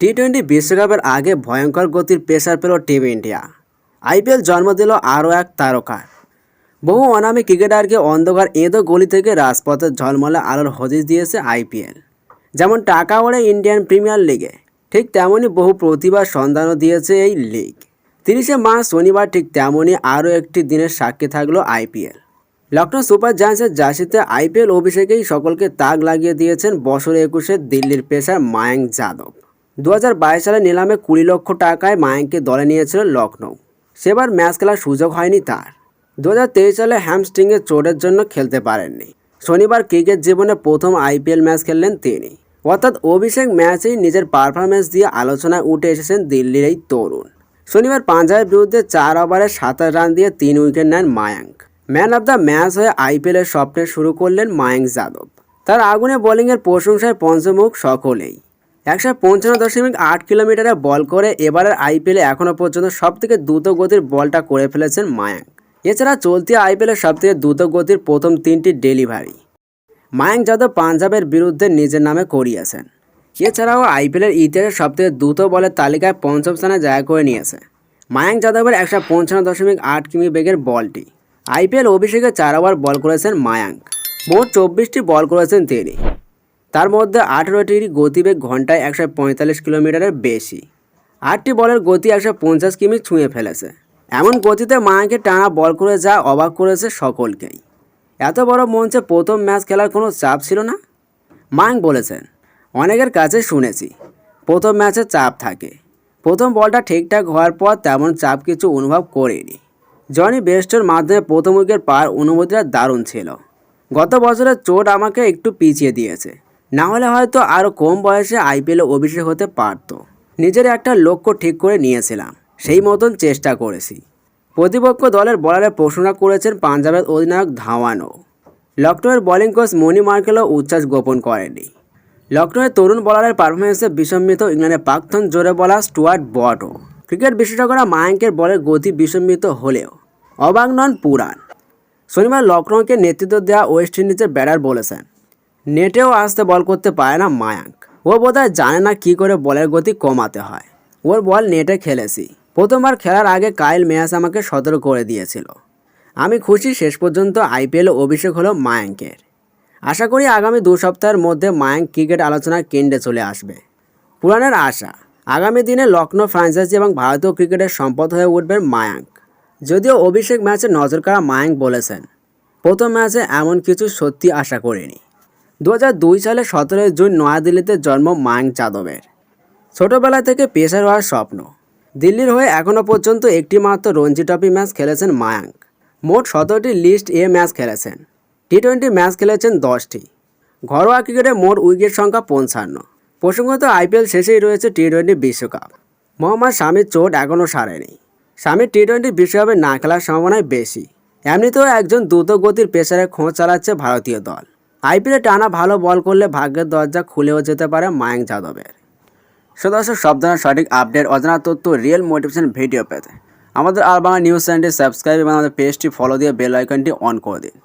T twenty বিশ্বকাপের আগে ভয়ঙ্কর গতির পেসার পেল টিম ইন্ডিয়া আইপিএল জন্ম দিল আরও এক তারকা। বহু অনামী ক্রিকেটারকে অন্ধকার এঁদো গলি থেকে রাজপথে ঝলমলে আলোর হদিশ দিয়েছে আইপিএল যেমন টাকা ওড়ে ইন্ডিয়ান প্রিমিয়ার লিগে ঠিক তেমনই বহু প্রতিভার সন্ধানও দিয়েছে এই লিগ তিরিশে মার্চ শনিবার ঠিক তেমনই আরও একটি দিনের সাক্ষী থাকল আইপিএল লখনৌ সুপার জায়ান্টসের জার্সিতে আইপিএল অভিষেকেই সকলকে তাক লাগিয়ে দিয়েছেন বছর একুশে দিল্লির পেসার মায়াঙ্ক যাদব। দু হাজার বাইশ সালে নিলামে কুড়ি লক্ষ টাকায় মায়াঙ্ককে দলে নিয়েছিল লখনৌ সেবার ম্যাচ খেলার সুযোগ হয়নি তার। দু হাজার তেইশ সালে হ্যামস্ট্রিংয়ের চোটের জন্য খেলতে পারেননি। শনিবার ক্রিকেট জীবনে প্রথম আইপিএল ম্যাচ খেললেন তিনি। অর্থাৎ অভিষেক ম্যাচেই নিজের পারফরমেন্স দিয়ে আলোচনায় উঠে এসেছেন দিল্লির এই তরুণ। শনিবার পাঞ্জাবের বিরুদ্ধে চার ওভারে সাতাশ রান দিয়ে তিন উইকেট নেন Mayank. Man of the match হয়ে আইপিএলের স্বপ্নে শুরু করলেন মায়াঙ্ক যাদব। তার আগুনে বোলিংয়ের প্রশংসায় পঞ্চমুখ সকলেই। একশো পঞ্চান্ন দশমিক আট কিলোমিটারে বল করে এবারের আইপিএলে এখনও পর্যন্ত সবথেকে দ্রুত গতির বলটা করে ফেলেছেন মায়াঙ্ক। এছাড়া চলতি আইপিএলের সবথেকে দ্রুত গতির প্রথম তিনটি ডেলিভারি। মায়াঙ্ক যাদব পাঞ্জাবের বিরুদ্ধে নিজের নামে করিয়েছেন। এছাড়াও আইপিএলের ইতিহাসে সবথেকে দ্রুত বলের তালিকায় পঞ্চম স্থানে জায়গা করে নিয়েছে। মায়াঙ্ক যাদবের একশো পঞ্চান্ন দশমিক আট কিমি বেগের বলটি। আইপিএল অভিষেকে চার ওভার বল করেছেন মায়াঙ্ক। মোট চব্বিশটি বল করেছেন তিনি। তার মধ্যে আঠেরোটি গতিবেগ ঘন্টায় একশো পঁয়তাল্লিশ কিলোমিটারের বেশি। আটটি বলের গতি একশো পঞ্চাশ কিমি ছুঁয়ে ফেলেছে। এমন গতিতে মায়াঙ্কে টানা বল করে যা অবাক করেছে সকলকেই। এত বড় মঞ্চে প্রথম ম্যাচ খেলার কোনো চাপ ছিল না? মায়াঙ্ক বলেছেন, অনেকের কাছে শুনেছি, প্রথম ম্যাচে চাপ থাকে। প্রথম বলটা ঠিকঠাক হওয়ার পর তেমন চাপ কিছু অনুভব করিনি। জনি বেস্টের মাধ্যমে প্রথম উইকেট পাওয়ার অনুভূতিটা দারুণ ছিল। গত বছরের চোট আমাকে একটু পিছিয়ে দিয়েছে। না হলে হয়তো আরও কম বয়সে আইপিএলে অভিষেক হতে পারতো। নিজের একটা লক্ষ্য ঠিক করে নিয়েছিলাম। সেই মতন চেষ্টা করেছি। প্রতিপক্ষ দলের বলারে প্রশংসা করেছেন পাঞ্জাবের অধিনায়ক ধাওয়ানও। লখনৌয়ের বোলিং কোচ মনি মার্কেলও উচ্ছ্বাস গোপন করেনি লখনৌয়ের তরুণ বলারের পারফরমেন্সে বিসম্মিত ইংল্যান্ডের প্রাক্তন জোরে বলা স্টুয়ার্ট বটও। ক্রিকেট বিশেষজ্ঞরা মায়াঙ্কের বলের গতি বিসম্মিত হলেও অবাক নন পুরাণ। শনিবার লখনৌকে নেতৃত্ব দেওয়া ওয়েস্ট ইন্ডিজের ব্যাটার বলেছেন নেটেও আসতে বল করতে পারে না মায়াঙ্ক। ও বোধহয় জানে না কী করে বলের গতি কমাতে হয়। ওর বল নেটে খেলেছি। প্রথমবার খেলার আগে কাইল মেয়াস আমাকে সতর্ক করে দিয়েছিল। আমি খুশি শেষ পর্যন্ত আইপিএলে অভিষেক হলো মায়াঙ্কের। আশা করি আগামী দু সপ্তাহের মধ্যে মায়াঙ্ক ক্রিকেট আলোচনার কেন্দ্রে চলে আসবে। পুরাণের আশা, আগামী দিনে লখনৌ ফ্রাঞ্চাইজি এবং ভারতীয় ক্রিকেটের সম্পদ হয়ে উঠবেন মায়াঙ্ক। যদিও অভিষেক ম্যাচে নজর কাড়া মায়াঙ্ক বলেছেন, প্রথম ম্যাচে এমন কিছু সত্যি আশা করিনি। দু সালে সতেরোই জুন নয়াদিল্লিতে জন্ম মায়াঙ্ক যাদবের ছোটবেলা থেকে পেশার হওয়ার স্বপ্ন। দিল্লির হয়ে এখনও পর্যন্ত একটি মাত্র রঞ্জি ট্রফি ম্যাচ খেলেছেন মায়াঙ্ক মোট সতেরোটি লিস্ট এ ম্যাচ খেলেছেন। টি টোয়েন্টি ম্যাচ খেলেছেন দশটি। ঘরোয়া ক্রিকেটে মোট উইকেট সংখ্যা পঞ্চান্ন। প্রসঙ্গত আইপিএল শেষেই রয়েছে টি টোয়েন্টি বিশ্বকাপ। মোহাম্মদ স্বামীর চোট এখনও সারেনি। স্বামীর টি টোয়েন্টি বিশ্বকাপে না খেলার সম্ভাবনাই বেশি। এমনিতেও একজন দ্রুত গতির পেশারে খোঁজ চালাচ্ছে ভারতীয় দল। আইপিএলে টানা ভালো বল করলে ভাগ্যের দরজা খুলেও যেতে পারে মায়াঙ্ক যাদবের। সদস্য সব ধরনের সঠিক আপডেট, অজানা তথ্য রিয়েল মোটিভেশন ভিডিও পেতে আমাদের আর বাংলা নিউজ চ্যানেলটি সাবস্ক্রাইব এবং আমাদের পেজটি ফলো দিয়ে বেল আইকনটি অন করে দিন।